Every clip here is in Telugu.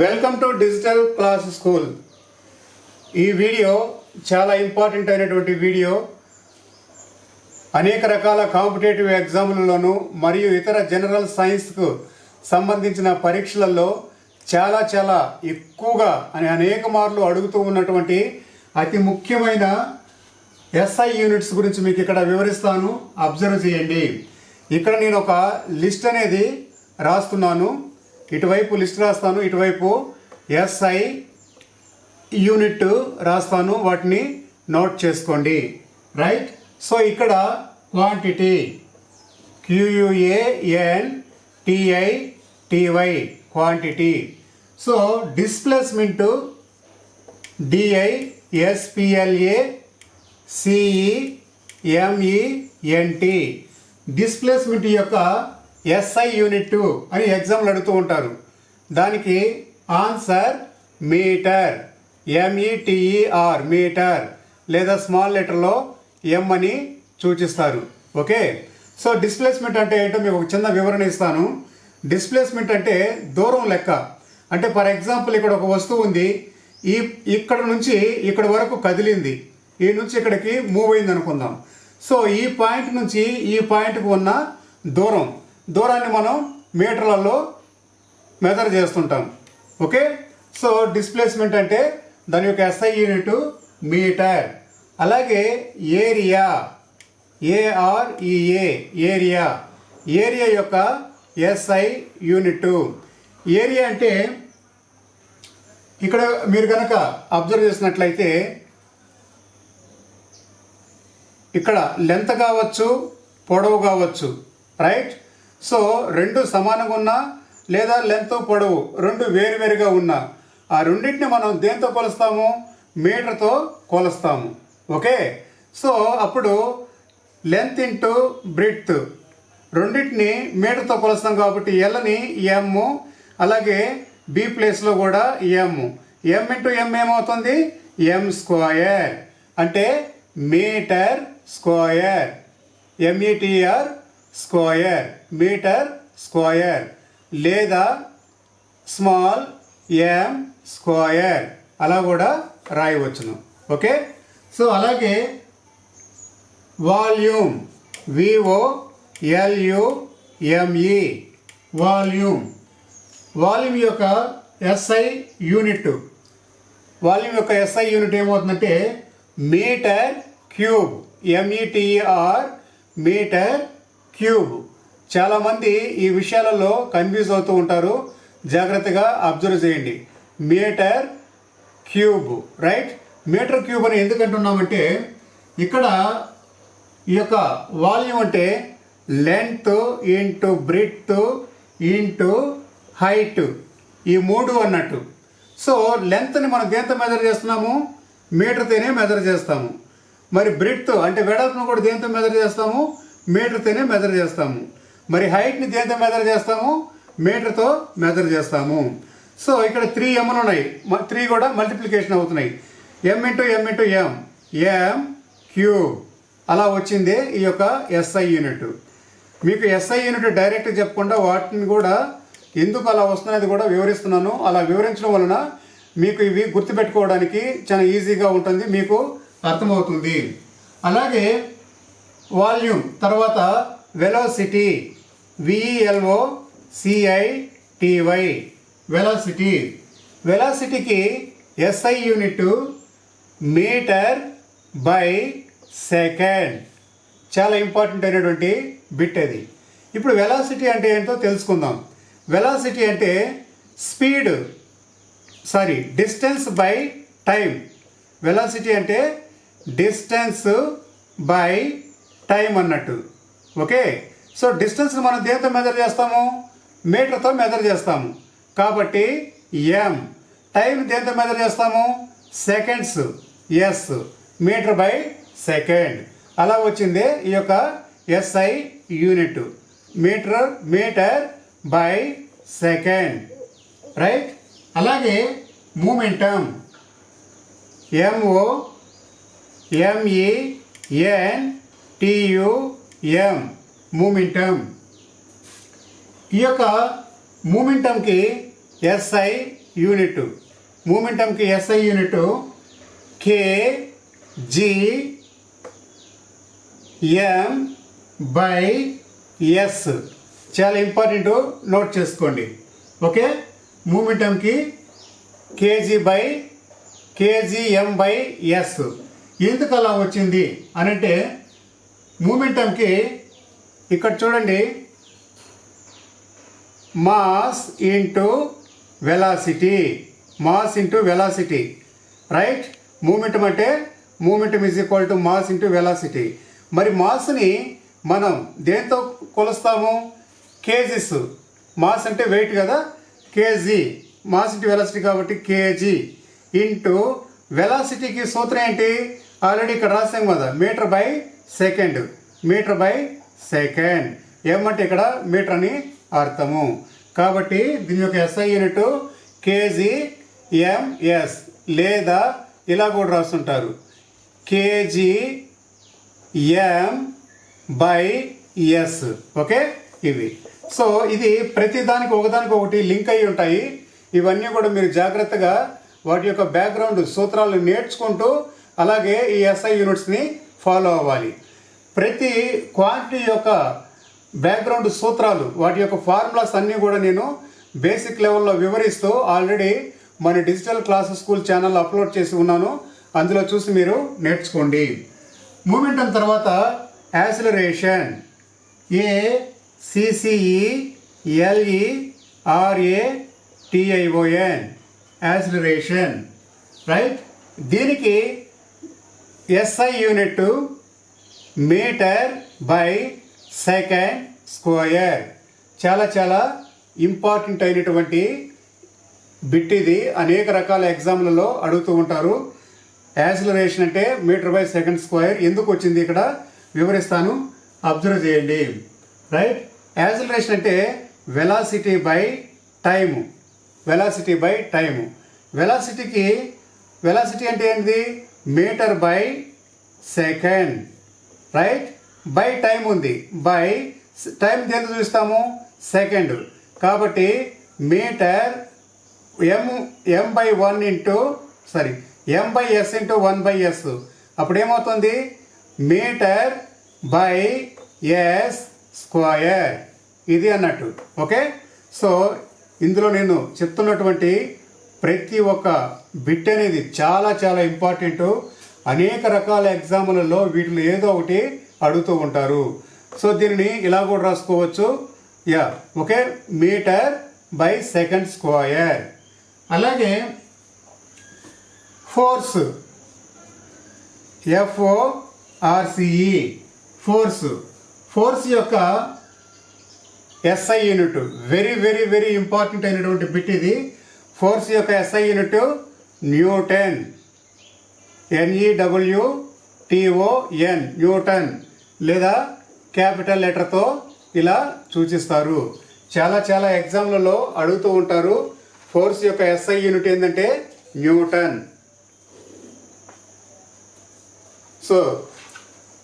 Welcome to digital class school ఈ వీడియో చాలా ఇంపార్టెంట్ అయినటువంటి వీడియో. అనేక రకాల కాంపిటేటివ్ ఎగ్జాములలోనూ మరియు ఇతర జనరల్ సైన్స్కు సంబంధించిన పరీక్షలలో చాలా చాలా ఎక్కువగా అని అనేక మార్లు అడుగుతూ ఉన్నటువంటి అతి ముఖ్యమైన ఎస్ఐ యూనిట్స్ గురించి మీకు ఇక్కడ వివరిస్తాను. అబ్జర్వ్ చేయండి. ఇక్కడ నేను ఒక లిస్ట్ అనేది రాస్తున్నాను. ఇటువైపు లిస్ట్ రాస్తాను ఇటువైపు ఎస్ఐ యూనిట్ రాస్తాను వాటిని నోట్ చేసుకోండి. రైట్ సో ఇక్కడ quantity Q U A N T I T Y quantity so displacement D I S P L A C E M E N T displacement యొక్క ఎస్ఐ యూనిట్ అని ఎగ్జామ్లు అడుగుతూ ఉంటారు. దానికి answer metre M E T E R metre లేదా స్మాల్ లెటర్లో ఎం అని సూచిస్తారు. ఓకే సో డిస్ప్లేస్మెంట్ అంటే ఏంటో మీకు ఒక చిన్న వివరణ ఇస్తాను. డిస్ప్లేస్మెంట్ అంటే దూరం లెక్క. అంటే ఫర్ ఎగ్జాంపుల్ ఇక్కడ ఒక వస్తువు ఉంది. ఈ ఇక్కడ నుంచి ఇక్కడ వరకు కదిలింది. ఈ నుంచి ఇక్కడికి మూవ్ అయింది అనుకుందాం సో ఈ పాయింట్ నుంచి ఈ పాయింట్కి ఉన్న దూరం. దూరాన్ని మనం మీటర్లలో మెజర్ చేస్తుంటాం. ఓకే సో డిస్ప్లేస్మెంట్ అంటే దాని యొక్క ఎస్ఐ యూనిట్ మీటర్ అలాగే area A R E A area area యొక్క ఎస్ఐ యూనిట్ ఏరియా అంటే ఇక్కడ మీరు కనుక అబ్జర్వ్ చేసినట్లయితే ఇక్కడ లెంత్ కావచ్చు పొడవు కావచ్చు రైట్ సో రెండు సమానంగా ఉన్నా లేదా లెంత్ పొడవు రెండు వేరువేరుగా ఉన్నా ఆ రెండింటిని మనం దేంతో కొలుస్తాము? మీటర్తో కొలుస్తాము. ఓకే? సో అప్పుడు లెంత్ ఇంటూ బ్రిడ్త్ రెండింటిని మీటర్తో కొలుస్తాం కాబట్టి ఎల్ని ఎమ్ అలాగే బి ప్లేస్లో కూడా ఎమ్ ఎం ఇంటూ ఎం ఏమవుతుంది? ఎం స్క్వయర్ అంటే metre square M E T R square metre square లేదా స్మాల్ ఎం స్క్వయర్ అలా కూడా రాయవచ్చును. ఓకే? సో అలాగే volume V O L U M E volume. Volume యొక్క ఎస్ఐ యూనిట్. వాల్యూమ్ యొక్క ఎస్ఐ యూనిట్ ఏమవుతుందంటే metre cube M E T R metre cube. చాలామంది ఈ విషయాలలో కన్ఫ్యూజ్ అవుతూ ఉంటారు. జాగ్రత్తగా అబ్జర్వ్ చేయండి. Metre cube. Right? Metre cube అని ఎందుకు అంటున్నామంటే ఇక్కడ ఈ యొక్క వాల్యూమ్ అంటే length into breadth into height. ఈ మూడు అన్నట్టు. సో లెంత్ని మనం దేంతో మెజర్ చేస్తున్నాము? మీటర్తోనే మెజర్ చేస్తాము. మరి బ్రిడ్త్ అంటే వెడల్పును కూడా దేంతో మెజర్ చేస్తాము? మీటర్తోనే మెజర్ చేస్తాము. మరి హైట్ని దేంతో మెజర్ చేస్తాము? మీటర్తో మెజర్ చేస్తాము. సో ఇక్కడ త్రీ ఎంలు ఉన్నాయి. త్రీ కూడా మల్టిప్లికేషన్ అవుతున్నాయి. M into M into M M cube అలా వచ్చింది ఈ యొక్క ఎస్ఐ యూనిట్ మీకు ఎస్ఐ యూనిట్ డైరెక్ట్ చెప్పకుండా వాటిని కూడా ఎందుకు అలా వస్తున్నది కూడా వివరిస్తున్నాను. అలా వివరించడం వలన మీకు ఇవి గుర్తుపెట్టుకోవడానికి చాలా ఈజీగా ఉంటుంది. మీకు అర్థమవుతుంది. అలాగే వాల్యూమ్. తర్వాత velocity. V E L O C I T Y velocity. వెలాసిటీకి SI unit metre by second. చాలా ఇంపార్టెంట్ అయినటువంటి బిట్ అది. ఇప్పుడు వెలాసిటీ అంటే ఏంటో తెలుసుకుందాం. వెలాసిటీ అంటే speed sorry distance by time velocity అంటే డిస్టెన్స్ బై టైం అన్నట్టు. ఓకే? సో డిస్టెన్స్ని మనం దేంతో మెజర్ చేస్తాము? మీటర్తో మెజర్ చేస్తాము. కాబట్టి ఎం టైం దేంతో మెజర్ చేస్తాము? Seconds S metre by second. అలా వచ్చింది ఈ యొక్క SI unit. Metre metre by second. Right? అలాగే momentum M O M E N T U M momentum. ఈ యొక్క మూమెంటంకి SI unit. మూమెంటంకి SI unit K G M by S చాలా ఇంపార్టెంట్ నోట్ చేసుకోండి. Okay? మూమెంటంకి KG by K G M by S ఎందుకు అలా వచ్చింది? అని అంటే మూమెంటంకి ఇక్కడ చూడండి. Mass into velocity. Mass into velocity. Right? Momentum అంటే momentum is equal to mass into velocity. మరి మాస్ని మనం దేంతో కొలుస్తాము? కేజీస్. మాస్ అంటే వెయిట్ కదా? కేజీ. మాస్ ఇంటూ వెలాసిటీ కాబట్టి కేజీ. ఇంటూ వెలాసిటీకి సూత్రం ఏంటి? ఆల్రెడీ ఇక్కడ రాసాం కదా? Metre by second. Metre by second. ఏమంటే ఇక్కడ మీటర్ అని అర్థము. కాబట్టి దీని యొక్క ఎస్ఐ యూనిట్ కేజీ ఎంఎస్ లేదా ఇలా కూడా రాస్తుంటారు KG M by S okay? ఇవి. సో ఇది ప్రతిదానికి ఒకదానికి ఒకటి లింక్ అయి ఉంటాయి. ఇవన్నీ కూడా మీరు జాగ్రత్తగా వాటి యొక్క బ్యాక్గ్రౌండ్ సూత్రాలు నేర్చుకుంటూ అలాగే ఈ ఎస్ఐ యూనిట్స్ని ఫాలో అవ్వాలి. ప్రతి క్వాంటిటీ యొక్క బ్యాక్గ్రౌండ్ సూత్రాలు వాటి యొక్క ఫార్ములాస్ అన్నీ కూడా నేను బేసిక్ లెవెల్లో వివరిస్తూ ఆల్రెడీ మన digital class school channel upload చేసి ఉన్నాను. అందులో చూసి మీరు నేర్చుకోండి. మూమెంటం తర్వాత acceleration A C C E L E R A T I O N acceleration right దీనికి SI unit metre by second square చాలా చాలా ఇంపార్టెంట్ అయినటువంటి బిట్ ఇది. అనేక రకాల ఎగ్జామ్లలో అడుగుతూ ఉంటారు. యాసిలరేషన్ అంటే మీటర్ బై సెకండ్ స్క్వేర్ ఎందుకు వచ్చింది ఇక్కడ? వివరిస్తాను. అబ్జర్వ్ చేయండి. రైట్ యాసిలరేషన్ అంటే velocity by time velocity by time వెలాసిటీకి velocity అంటే ఏంటిది? Metre by second right? By time ఉంది. బై టైం దేంతో చూస్తాము సెకండ్. కాబట్టి metre M M by one into sorry M by S into one by S. అప్పుడు ఏమవుతుంది? మీటర్ బై ఎస్ స్క్వయర్ ఇది అన్నట్టు. ఓకే? సో ఇందులో నేను చెప్తున్నటువంటి ప్రతి ఒక్క బిట్ అనేది చాలా చాలా ఇంపార్టెంట్. అనేక రకాల ఎగ్జాములలో వీటిలో ఏదో ఒకటి అడుగుతూ ఉంటారు. సో దీనిని ఇలా కూడా రాసుకోవచ్చు. Yeah okay? Metre by second square అలాగే force. F O R C E. Force. Force యొక్క SI unit. Very very very important అయినటువంటి బిట్ ఇది. ఫోర్స్ యొక్క SI unit newton. N E W T O N newton. లేదా క్యాపిటల్ లెటర్తో ఇలా సూచిస్తారు. చాలా చాలా ఎగ్జామ్లలో అడుగుతూ ఉంటారు ఫోర్స్ యొక్క ఎస్ఐ యూనిట్ ఏంటంటే న్యూటన్. సో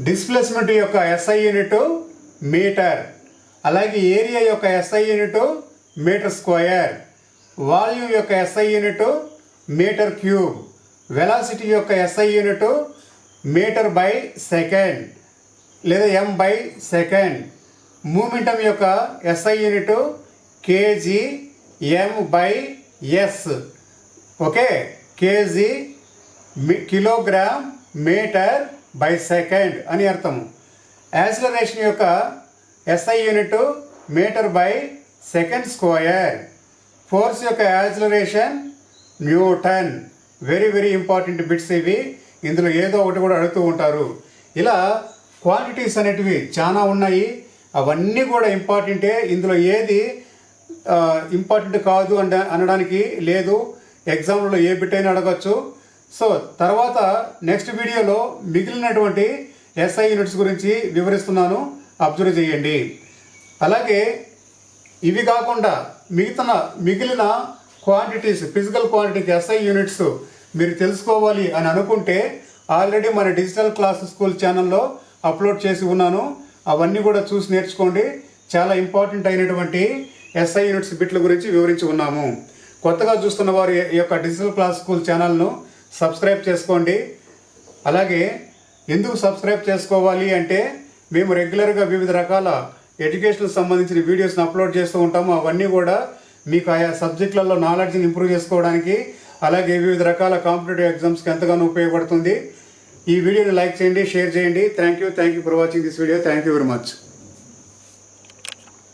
డిస్ప్లేస్మెంట్ యొక్క ఎస్ఐ యూనిట్ మీటర్. అలాగే ఏరియా యొక్క SI unit metre square volume యొక్క SI unit metre cube. Velocity యొక్క SI unit metre by second లేదా ఎం బై సెకండ్. మూమెంటం యొక్క SI unit KG M by S okay? KG kilogram metre by second అని అర్థము యాక్సిలరేషన్ యొక్క SI unit metre by second square force యొక్క acceleration newton. Very very important bits ఇవి. ఇందులో ఏదో ఒకటి కూడా అడుగుతూ ఉంటారు. ఇలా క్వాంటిటీస్ అనేటివి చాలా ఉన్నాయి. అవన్నీ కూడా ఇంపార్టెంటే ఇందులో ఏది ఇంపార్టెంట్ కాదు అండ అనడానికి లేదు. ఎగ్జామ్లో ఏ బిట్ అయినా అడగచ్చు. సో తర్వాత నెక్స్ట్ వీడియోలో మిగిలినటువంటి ఎస్ఐ యూనిట్స్ గురించి వివరిస్తున్నాను. అబ్జర్వ్ చేయండి. అలాగే ఇవి కాకుండా మిగతా మిగిలిన క్వాంటిటీస్ ఫిజికల్ క్వాంటిటీకి ఎస్ఐ యూనిట్స్ మీరు తెలుసుకోవాలి అని అనుకుంటే ఆల్రెడీ మన డిజిటల్ క్లాస్ స్కూల్ ఛానల్లో అప్లోడ్ చేసి ఉన్నాను. అవన్నీ కూడా చూసి నేర్చుకోండి. చాలా ఇంపార్టెంట్ అయినటువంటి ఎస్ఐ యూనిట్స్ బిట్ల గురించి వివరించి ఉన్నాము. కొత్తగా చూస్తున్న వారు ఈ యొక్క డిజిటల్ క్లాస్ స్కూల్ ఛానల్ను సబ్స్క్రైబ్ చేసుకోండి. అలాగే ఎందుకు సబ్స్క్రైబ్ చేసుకోవాలి అంటే మేము రెగ్యులర్గా వివిధ రకాల ఎడ్యుకేషన్కి సంబంధించిన వీడియోస్ని అప్లోడ్ చేస్తూ ఉంటాము. అవన్నీ కూడా మీకు ఆయా సబ్జెక్టులలో నాలెడ్జ్ని ఇంప్రూవ్ చేసుకోవడానికి అలాగే వివిధ రకాల కాంపిటేటివ్ ఎగ్జామ్స్కి ఎంతగానో ఉపయోగపడుతుంది. ఈ వీడియోని లైక్ చేయండి షేర్ చేయండి. Thank you thank you for watching this video thank you very much